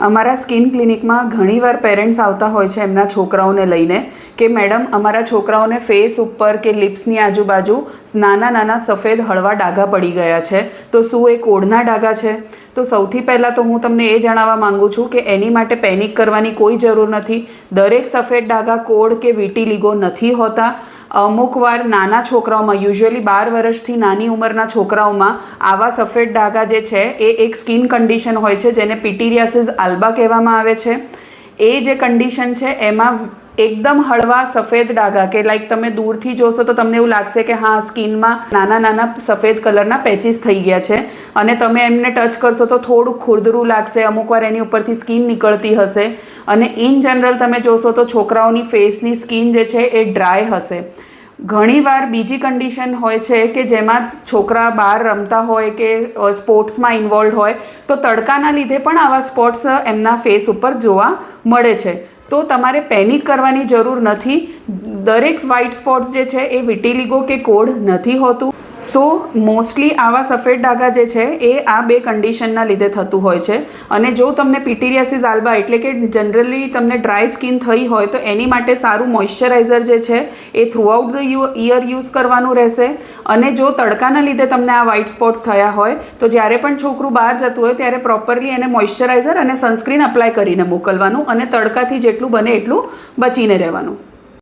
અમારા સ્કિન ક્લિનિકમાં ઘણીવાર પેરેન્ટ્સ આવતા હોય છે એમના છોકરાઓને લઈને કે મેડમ, અમારા છોકરાઓને ફેસ ઉપર કે લિપ્સની આજુબાજુ નાના નાના સફેદ હળવા ડાઘા પડી ગયા છે. તો શું એ કોડના ડાઘા છે? તો સૌથી પહેલાં તો હું તમને એ જણાવવા માંગુ છું કે એની માટે પેનિક કરવાની કોઈ જરૂર નથી. દરેક સફેદ ડાઘા કોડ કે વિટીલિગો નથી હોતા. અમુક વાર નાના છોકરાઓમાં યુઝ્યુઅલી બાર વર્ષથી નાની ઉંમરના છોકરાઓમાં આવા સફેદ ડાઘા જે છે, એ એક સ્કિન કન્ડિશન હોય છે, જેને પિટીરિયાસિસ આલ્બા કહેવામાં આવે છે. એ જે કન્ડિશન છે, એમાં એકદમ હળવા સફેદ ડાઘા કે લાઈક તમે દૂરથી જોશો તો તમને એવું લાગશે કે હા, સ્કિનમાં નાના નાના સફેદ કલરના પેચીસ થઈ ગયા છે. અને તમે એમને ટચ કરશો તો થોડુંક ખુરદરું લાગશે, અમુક વાર એની ઉપરથી સ્કિન નીકળતી હશે. અને ઇન જનરલ તમે જોશો તો છોકરાઓની ફેસની સ્કિન જે છે એ ડ્રાય હશે. ઘણીવાર બીજી કન્ડિશન હોય છે કે જેમાં છોકરા બહાર રમતા હોય કે સ્પોર્ટ્સમાં ઇન્વોલ્વ હોય, તો તડકાના લીધે પણ આવા સ્પોટ્સ એમના ફેસ ઉપર જોવા મળે છે. તો તમારે પેનિક કરવાની જરૂર નથી. દરેક વ્હાઇટ સ્પોટ્સ જે છે એ વિટીલિગો કે કોડ નથી હોતું. સો મોસ્ટલી આવા સફેદ ડાઘા જે છે, એ આ બે કન્ડિશનના લીધે થતું હોય છે. અને જો તમને પીટીરિયાસિસ આલ્બા એટલે કે જનરલી તમને ડ્રાય સ્કિન થઈ હોય, તો એની માટે સારું મોઇશ્ચરાઇઝર જે છે, એ throughout the you year use કરવાનું રહેશે. અને જો તડકાના લીધે તમને આ વ્હાઇટ સ્પોટ્સ થયા હોય, તો જ્યારે પણ છોકરું બહાર જતું હોય, ત્યારે પ્રોપરલી એને મોઇશ્ચરાઇઝર અને સનસ્ક્રીન અપ્લાય કરીને મોકલવાનું અને તડકાથી જેટલું બને એટલું બચીને રહેવાનું.